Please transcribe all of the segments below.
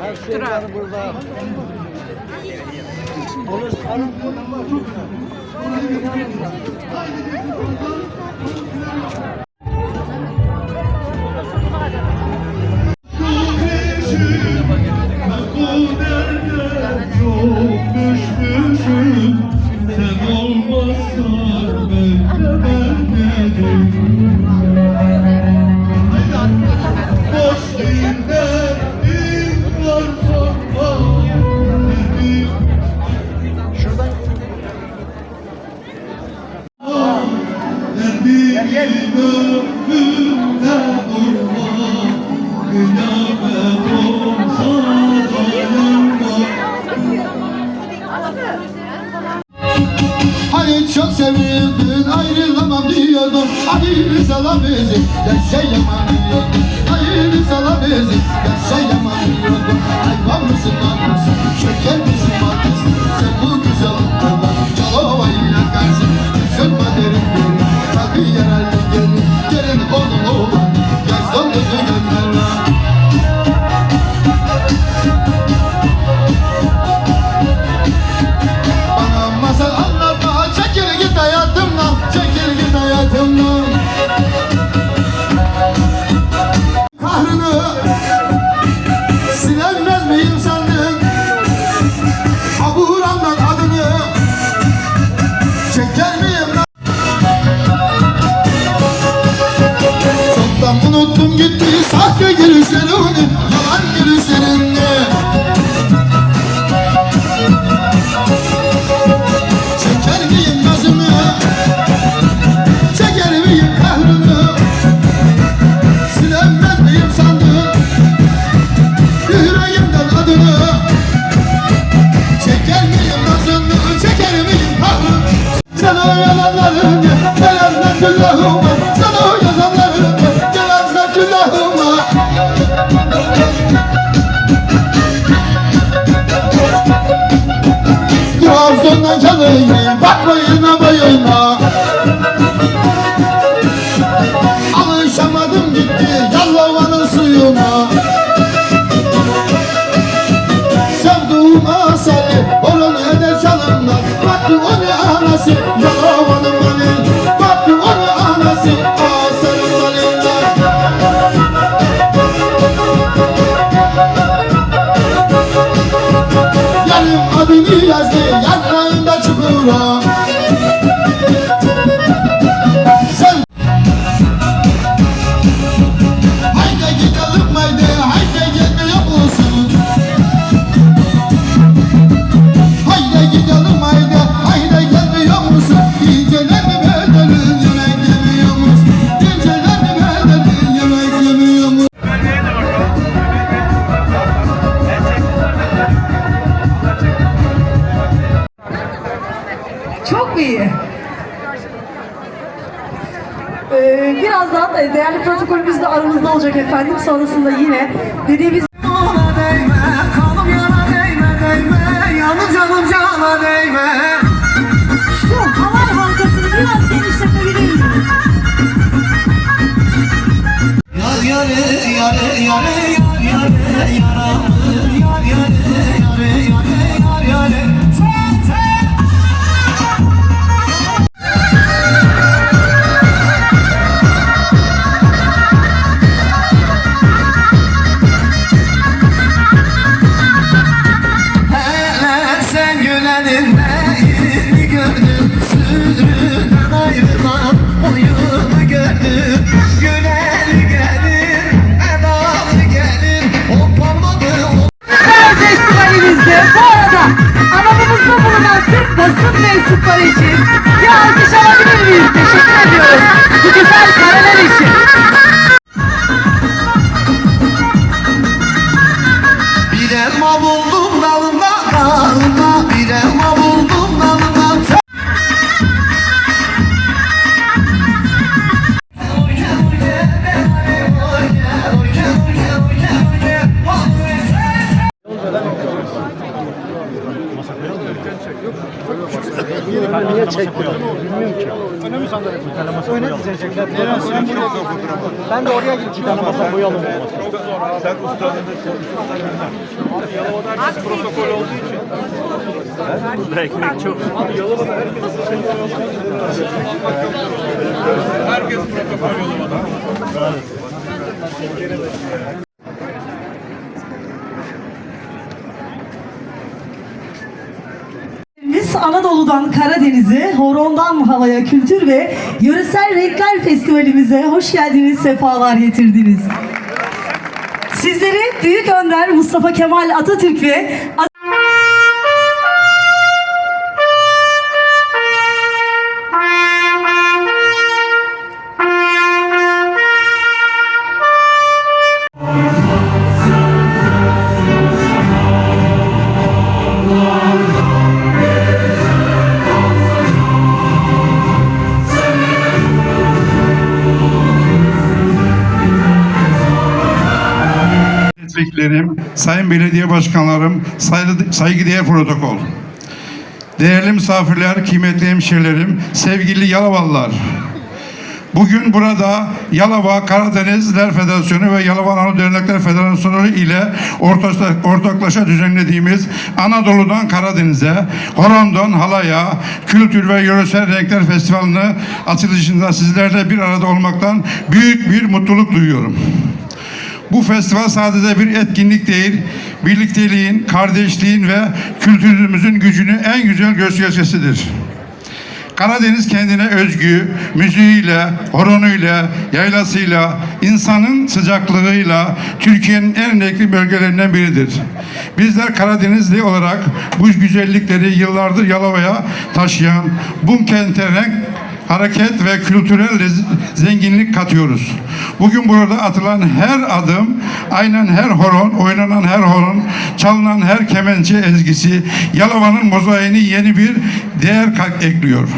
Her şey var burada. Olur, sarın Çok Hani çok sevildin ayrılamam diyordum. Hayırlı salam bizi yaşayamam diyordum. Hayırlı salam bizi yaşayamam diyordum. Hayvan mısın lan mısın? Şeker misin maalesef Sen bu güzel Bakmayın boyuna Alışamadım gitti Yalovanın suyuna. Sevduğuma seni Onun eder çalımlar Baktı onu anası Yalovanın beni. Baktı onu anası Aa sarı salimler Yarım adını yazdı Yanlarında Allah Ee, birazdan değerli protokolümüz de aramızda olacak efendim. Sonrasında yine dediğimiz şu halay halkasını biraz genişletebilir miyiz? Yar yare yare yare yar yare yaramı Yar yare yare yare yar yare Bilmiyorum ki. Öne dizecekler. Ben de oraya gidip bir tane masa koyalım. Sen ustanın Yalova'da protokol olduğu için. Burada ekmek çok. Yalova'da herkes Herkes protokol Yalova'da. Biz Anadolu'dan Karadeniz'e, Horon'dan havaya kültür ve yöresel renkler festivalimize hoş geldiniz, sefalar getirdiniz. Sizleri Büyük Önder Mustafa Kemal Atatürk ve milletvekillerim, sayın belediye başkanlarım, saygı- saygıdeğer protokol. Değerli misafirler, kıymetli hemşehrilerim, sevgili Yalovalılar. Bugün burada Yalova Karadenizler Federasyonu ve Yalova Anadolu Dernekler Federasyonu ile ortaklaşa, düzenlediğimiz Anadolu'dan Karadeniz'e, Horon'dan Halaya Kültür ve Yöresel Renkler Festivali'ni açılışında sizlerle bir arada olmaktan büyük bir mutluluk duyuyorum. Bu festival sadece bir etkinlik değil, birlikteliğin, kardeşliğin ve kültürümüzün gücünü en güzel göstergesidir. Karadeniz kendine özgü, müziğiyle, horonuyla, yaylasıyla, insanın sıcaklığıyla Türkiye'nin en renkli bölgelerinden biridir. Bizler Karadenizli olarak bu güzellikleri yıllardır Yalova'ya taşıyan bu kente renk hareket ve kültürel zenginlik katıyoruz. Bugün burada atılan her adım, aynen her horon, oynanan her horon, çalınan her kemençe ezgisi Yalova'nın mozaiğini yeni bir değer ekliyor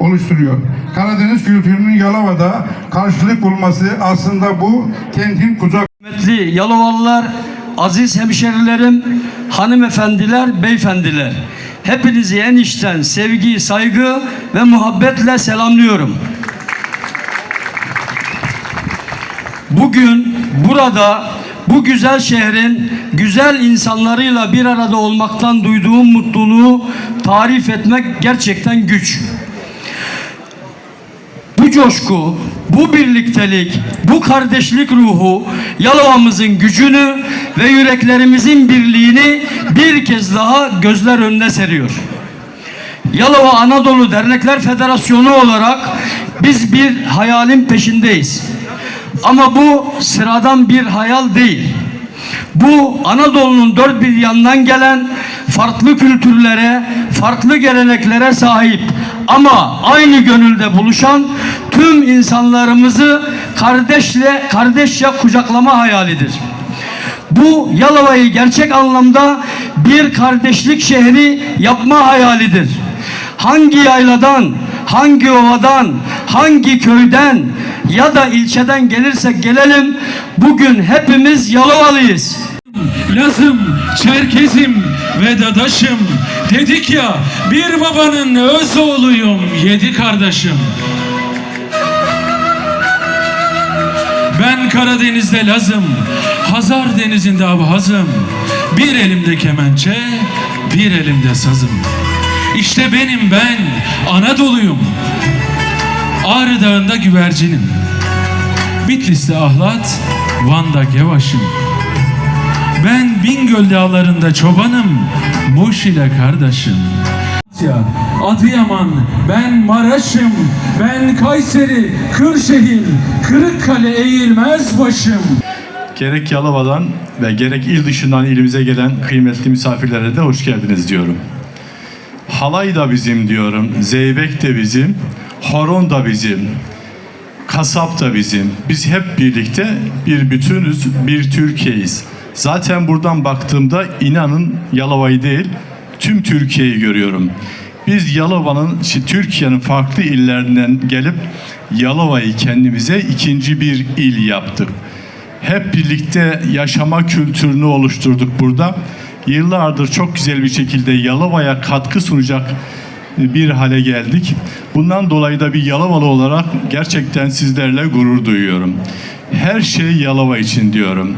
oluşturuyor. Karadeniz kültürünün Yalova'da karşılık bulması aslında bu kentin kucak Kıymetli Yalovalılar, aziz hemşerilerim, hanımefendiler, beyefendiler. Hepinizi en içten sevgi, saygı ve muhabbetle selamlıyorum. Bugün burada bu güzel şehrin güzel insanlarıyla bir arada olmaktan duyduğum mutluluğu tarif etmek gerçekten güç. Bu coşku, bu birliktelik, bu kardeşlik ruhu Yalova'mızın gücünü ve yüreklerimizin birliğini bir kez daha gözler önüne seriyor. Yalova Anadolu Dernekler Federasyonu olarak biz bir hayalin peşindeyiz. Ama bu sıradan bir hayal değil. Bu Anadolu'nun dört bir yandan gelen farklı kültürlere, farklı geleneklere sahip ama aynı gönülde buluşan tüm insanlarımızı kardeşle kardeşçe kucaklama hayalidir. Bu Yalova'yı gerçek anlamda bir kardeşlik şehri yapma hayalidir. Hangi yayladan, hangi ovadan, hangi köyden ya da ilçeden gelirsek gelelim bugün hepimiz Yalovalıyız. Lazım, Çerkezim ve dadaşım. Dedik ya bir babanın öz oğluyum yedi kardeşim. Ben Karadeniz'de Lazım Hazar denizinde avhazım Bir elimde kemençe bir elimde sazım. İşte benim ben Anadolu'yum Ağrı Dağı'nda güvercinim Bitlis'te ahlat Van'da gevaşım ben Bingöl dağlarında çobanım, Muş ile kardeşim. Ya, Adıyaman, ben Maraş'ım, ben Kayseri, Kırşehir, Kırıkkale eğilmez başım. Gerek Yalova'dan ve gerek il dışından ilimize gelen kıymetli misafirlere de hoş geldiniz diyorum. Halay da bizim diyorum, zeybek de bizim, horon da bizim, kasap da bizim. Biz hep birlikte bir bütünüz, bir Türkiye'yiz. Zaten buradan baktığımda inanın Yalova'yı değil, tüm Türkiye'yi görüyorum. Biz Yalova'nın, Türkiye'nin farklı illerinden gelip Yalova'yı kendimize ikinci bir il yaptık. Hep birlikte yaşama kültürünü oluşturduk burada. Yıllardır çok güzel bir şekilde Yalova'ya katkı sunacak bir hale geldik. Bundan dolayı da bir Yalovalı olarak gerçekten sizlerle gurur duyuyorum. Her şey Yalova için diyorum.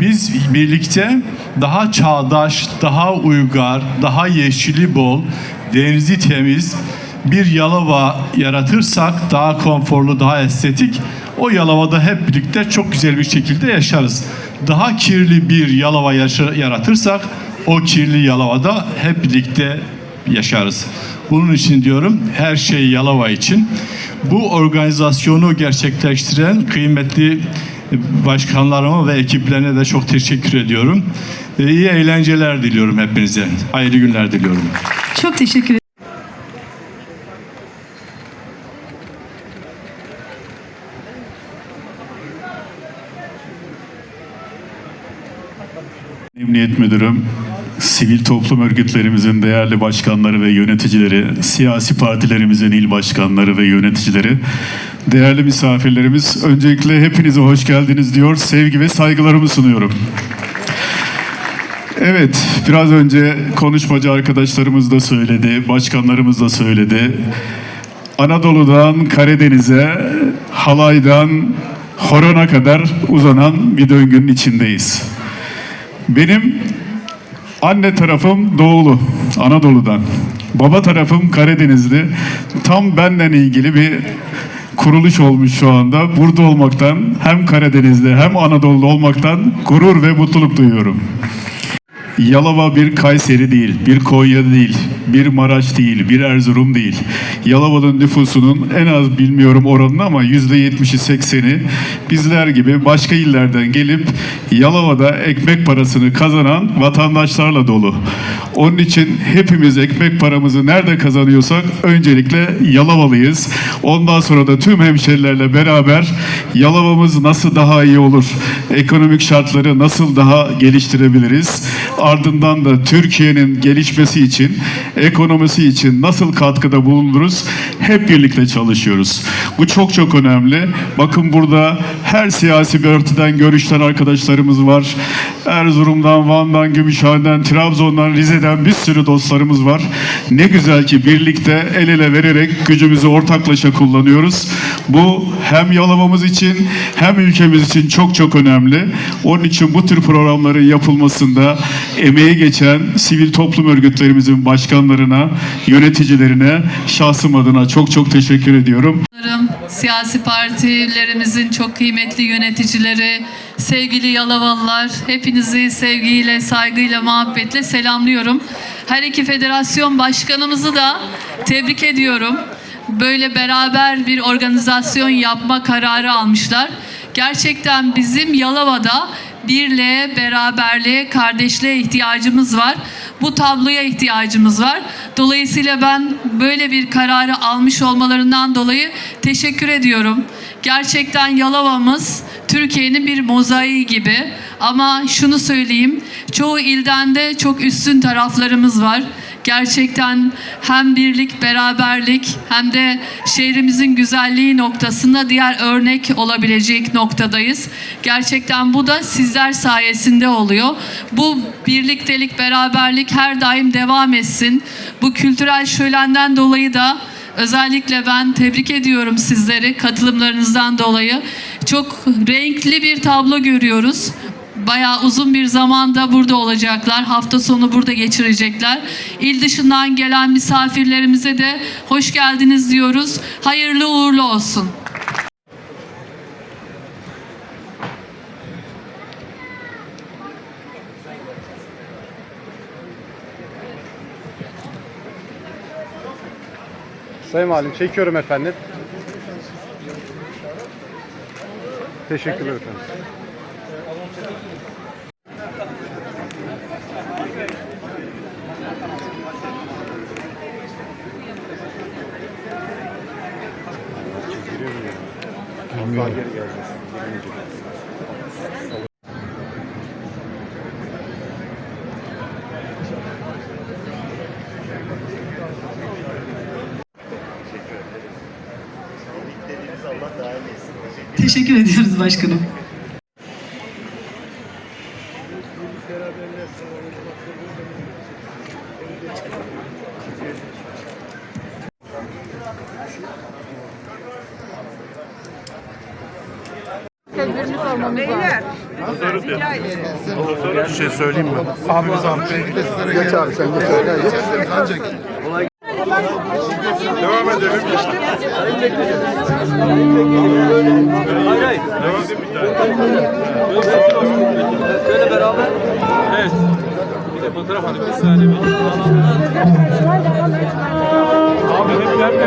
Biz birlikte daha çağdaş, daha uygar, daha yeşili bol, denizi temiz bir Yalova yaratırsak daha konforlu, daha estetik o Yalova'da hep birlikte çok güzel bir şekilde yaşarız. Daha kirli bir Yalova yaratırsak o kirli Yalova'da hep birlikte yaşarız. Bunun için diyorum her şey Yalova için. Bu organizasyonu gerçekleştiren kıymetli başkanlarıma ve ekiplerine de çok teşekkür ediyorum. Ee, İyi eğlenceler diliyorum hepinize. Hayırlı günler diliyorum. Çok teşekkür ederim. Emniyet Müdürüm, sivil toplum örgütlerimizin değerli başkanları ve yöneticileri, siyasi partilerimizin il başkanları ve yöneticileri, değerli misafirlerimiz, öncelikle hepinize hoş geldiniz diyor, sevgi ve saygılarımı sunuyorum. Evet, biraz önce konuşmacı arkadaşlarımız da söyledi, başkanlarımız da söyledi. Anadolu'dan Karadeniz'e, Halay'dan Horon'a kadar uzanan bir döngünün içindeyiz. Benim anne tarafım doğulu, Anadolu'dan. Baba tarafım Karadenizli. Tam benden ilgili bir kuruluş olmuş şu anda. Burada olmaktan hem Karadeniz'de hem Anadolu'da olmaktan gurur ve mutluluk duyuyorum. Yalova bir Kayseri değil, bir Konya değil, bir Maraş değil, bir Erzurum değil. Yalova'nın nüfusunun en az bilmiyorum oranını ama yüzde yetmişi sekseni bizler gibi başka illerden gelip Yalova'da ekmek parasını kazanan vatandaşlarla dolu. Onun için hepimiz ekmek paramızı nerede kazanıyorsak öncelikle Yalovalıyız. Ondan sonra da tüm hemşerilerle beraber Yalova'mız nasıl daha iyi olur, ekonomik şartları nasıl daha geliştirebiliriz, ardından da Türkiye'nin gelişmesi için, ekonomisi için nasıl katkıda bulunuruz, hep birlikte çalışıyoruz. Bu çok çok önemli. Bakın burada her siyasi bir örtüden görüşten arkadaşlarımız var. Erzurum'dan, Van'dan, Gümüşhane'den, Trabzon'dan, Rize'den bir sürü dostlarımız var. Ne güzel ki birlikte el ele vererek gücümüzü ortaklaşa kullanıyoruz. Bu hem Yalova'mız için hem ülkemiz için çok çok önemli. Onun için bu tür programların yapılmasında emeği geçen sivil toplum örgütlerimizin başkanlarına, yöneticilerine şahsım adına çok çok teşekkür ediyorum. Siyasi partilerimizin çok kıymetli yöneticileri, sevgili Yalavalılar, hepinizi sevgiyle, saygıyla, muhabbetle selamlıyorum. Her iki federasyon başkanımızı da tebrik ediyorum. Böyle beraber bir organizasyon yapma kararı almışlar. Gerçekten bizim Yalova'da birliğe, beraberliğe, kardeşliğe ihtiyacımız var. Bu tabloya ihtiyacımız var. Dolayısıyla ben böyle bir kararı almış olmalarından dolayı teşekkür ediyorum. Gerçekten Yalova'mız Türkiye'nin bir mozaiği gibi. Ama şunu söyleyeyim, çoğu ilden de çok üstün taraflarımız var. Gerçekten hem birlik, beraberlik hem de şehrimizin güzelliği noktasında diğer örnek olabilecek noktadayız. Gerçekten bu da sizler sayesinde oluyor. Bu birliktelik, beraberlik her daim devam etsin. Bu kültürel şölenden dolayı da Özellikle ben tebrik ediyorum sizleri katılımlarınızdan dolayı. Çok renkli bir tablo görüyoruz. Bayağı uzun bir zamanda burada olacaklar. Hafta sonu burada geçirecekler. İl dışından gelen misafirlerimize de hoş geldiniz diyoruz. Hayırlı uğurlu olsun. Sayın Valim çekiyorum efendim. Teşekkürler efendim. teşekkür ediyoruz başkanım. Tedbirimiz olmamız lazım. Rica Bir şey söyleyeyim mi? Abimiz abi. Geç abi sen geç. Geç. Ancak. Devam edelim. Hayır hayır. Devam edin bir tane. Böyle beraber. Evet. Bir de fotoğraf alayım. Bir saniye. Abi ne bilen mi?